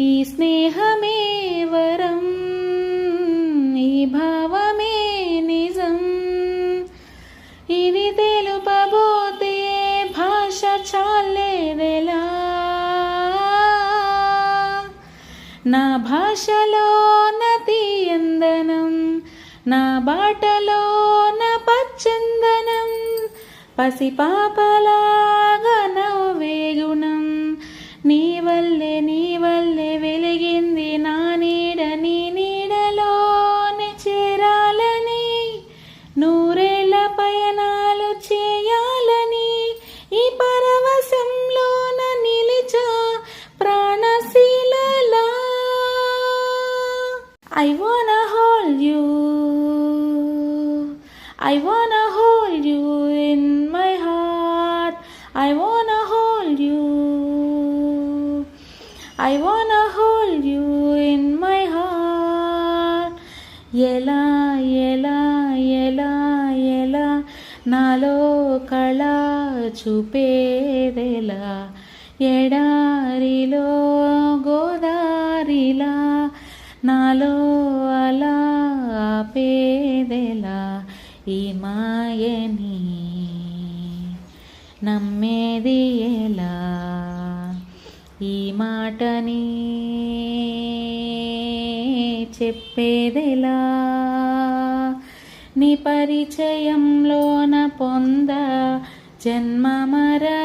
ఈ స్నేహమే వరం ఈ భావమే నిజం. ఇది తెలుపబోతే భాష చాలేదెలా? నా భాషలో నది ఎందనం నా బాటలో నా పచ్చందనం. పసిపాపలా I wanna hold you I wanna hold you in my heart I wanna hold you I wanna hold you in my heart ఎలా ఎలా ఎలా ఎలా నాలో కళ చూపేదెలా ఎడారిలో గోదారిలా నాలో అలా ఆపేదెలా ఈ మాయని నమ్మేది ఎలా? ఈ మాటని చెప్పేదెలా? నీ పరిచయంలోన పొంద జన్మ మరలా